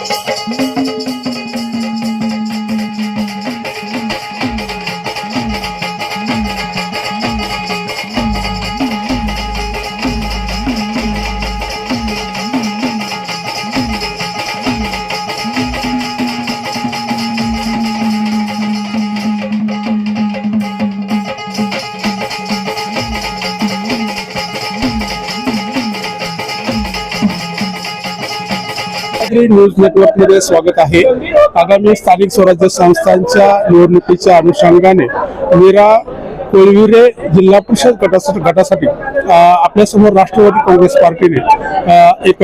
Gracias. Sahyadri news नेटवर्कमध्ये स्वागत आहे. आगामी स्थानिक स्वराज्य संस्थांच्या निवडणुकीच्या अनुषंगाने मीरा कोळविरे जिल्हा परिषद गटासाठी गटासाठी आपल्यासमोर राष्ट्रवादी काँग्रेस पार्टीने एक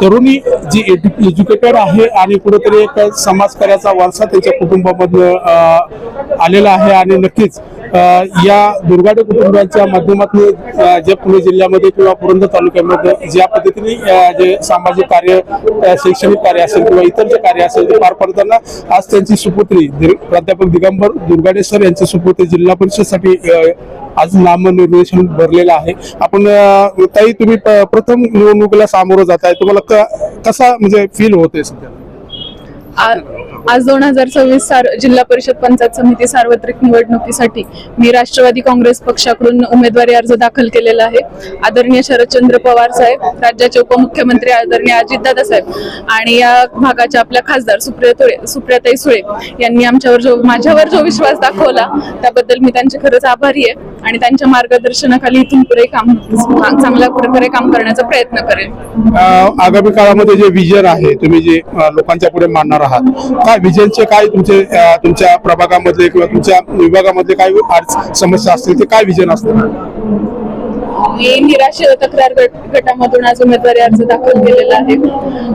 तरुणी जी एडु- एज्युकेटेड आहे आणि कुठेतरी एक समाजकार्याचा वारसा त्यांच्या कुटुंबामधनं आलेला आहे आणि नक्कीच या दुर्गाडे कुटुंबियांच्या माध्यमातून जे पुणे जिल्ह्यामध्ये किंवा पुरंदर तालुक्यामध्ये ज्या पद्धतीने जे सामाजिक कार्य शैक्षणिक कार्य असेल किंवा इतर जे कार्य असेल ते पार पडताना आज त्यांची सुपुत्री प्राध्यापक दिगंबर दुर्गाडे सर यांची सुपुत्री जिल्हा परिषदसाठी आज नामनिर्देशन भरलेलं आहे. आपण ताई तुम्ही प्रथम निवडणुकीला सामोरं जात आहे तुम्हाला क- कसा म्हणजे फील होतोय सध्या? आज दोन हजार सव्वीस सार जिल्हा परिषद पंचायत समिती सार्वत्रिक निवडणुकीसाठी मी राष्ट्रवादी काँग्रेस पक्षाकडून उमेदवारी अर्ज दाखल केलेला आहे. आदरणीय शरदचंद्र पवार साहेब राज्याचे उपमुख्यमंत्री आदरणीय अजितदादा साहेब आणि या भागाच्या आपल्या खासदार सुप्रिया तुळे सुप्रियाताई सुळे यांनी आमच्यावर जो माझ्यावर जो विश्वास दाखवला त्याबद्दल मी त्यांचे खरंच आभारी आहे. आणि त्यांच्या मार्गदर्शनाखाली इथून पुढे काम चांगल्या प्रकारे काम करण्याचा प्रयत्न करेल. आगामी काळामध्ये जे विजन आहे तुम्ही जे लोकांच्या पुढे मांडणार आहात काय विजनचे काय तुमचे तुमच्या प्रभागामधले किंवा तुमच्या विभागामधले काय समस्या असतील ते काय विजन असतं मी निराशे तक्रार गट गटामधून आज उमेदवारी अर्ज दाखल केलेला आहे.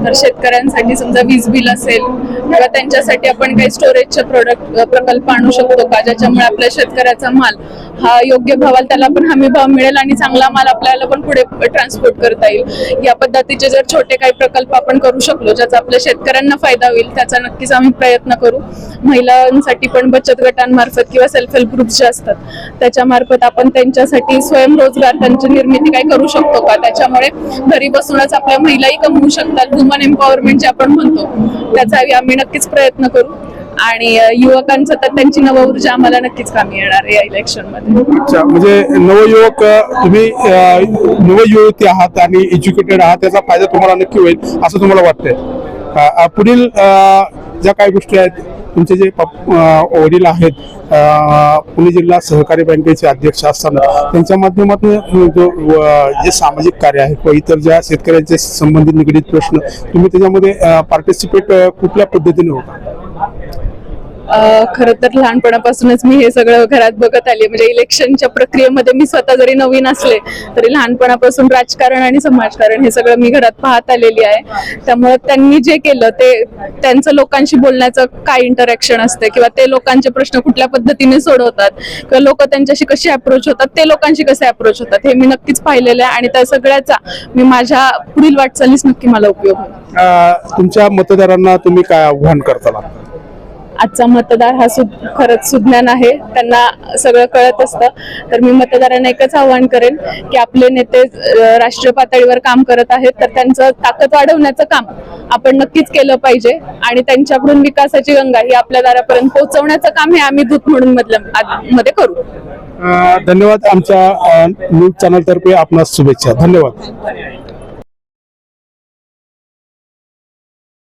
तर शेतकऱ्यांसाठी समजा वीज बिल असेल किंवा त्यांच्यासाठी आपण काही स्टोरेजचे प्रोडक्ट प्रकल्प आणू शकतो का? ज्याच्यामुळे आपल्या शेतकऱ्याचा माल हा योग्य भावाला त्याला पण हमी भाव मिळेल आणि चांगला माल आपल्याला पण पुढे ट्रान्सपोर्ट करता येईल. या पद्धतीचे जर छोटे काही प्रकल्प आपण करू शकलो ज्याचा आपल्या शेतकऱ्यांना फायदा होईल त्याचा नक्कीच आम्ही प्रयत्न करू. महिलांसाठी पण बचत गटांमार्फत किंवा सेल्फ हेल्प ग्रुप्स जे असतात त्याच्यामार्फत आपण त्यांच्यासाठी स्वयंरोजगार त्यांचे निर्मिती काही करू शकतो का? त्याच्यामुळे घरी बसूनच आपल्या महिलाही कमवू शकतात. वुमन एम्पॉवरमेंट जे आपण म्हणतो त्याचा आम्ही नक्कीच प्रयत्न करू. आणि युवकांचं तर त्यांची नवऊर्जा आम्हाला नक्कीच कामी येणार आहे या इलेक्शनमध्ये. अच्छा म्हणजे नवयुवक तुम्ही नवयुवती आहात आणि एज्युकेटेड आहात त्याचा फायदा तुम्हाला नक्की होईल असं तुम्हाला वाटतंय. पुढील ज्या काही गोष्टी आहेत तुमचे जे वडील आहेत पुणे जिल्हा सहकारी बँकेचे अध्यक्ष असताना त्यांच्या माध्यमातून जो जे सामाजिक कार्य आहे किंवा इतर ज्या शेतकऱ्यांचे संबंधित निगडीत प्रश्न तुम्ही त्याच्यामध्ये पार्टिसिपेट कुठल्या पद्धतीने होता? खर तर लहानपणापासूनच मी हे सगळं घरात बघत आले म्हणजे इलेक्शनच्या प्रक्रियेमध्ये मी स्वतः जरी नवीन असले तरी लहानपणापासून राजकारण आणि समाजकारण हे सगळं मी घरात पाहत आलेली आहे. त्यामुळे त्यांनी जे केलं ते त्यांचं लोकांशी बोलण्याचं काय इंटरॅक्शन असते किंवा ते लोकांचे प्रश्न कुठल्या पद्धतीने सोडवतात किंवा लोक त्यांच्याशी कशी अप्रोच होतात ते लोकांशी कसे अप्रोच होतात हे मी नक्कीच पाहिलेलं आहे आणि त्या सगळ्याचा मी माझ्या पुढील वाटचालीस नक्की मला उपयोग होईल. तुमच्या मतदारांना तुम्ही काय आव्हान करताला? आजचा मतदार हा सु खरंच सुज्ञान आहे. त्यांना सगळं कळत असतं. तर मी मतदारांना एकच आवाहन करेन की आपले नेते राष्ट्रीय पातळीवर काम करत आहेत तर त्यांचं ताकद वाढवण्याचं काम आपण नक्कीच केलं पाहिजे. आणि त्यांच्याकडून विकासाची गंगा ही आपल्या दारापर्यंत पोहोचवण्याचं काम हे आम्ही दूत म्हणून आत- मध्ये करू. धन्यवाद आमच्या न्यूज चॅनल तर्फे आपणास शुभेच्छा. धन्यवाद.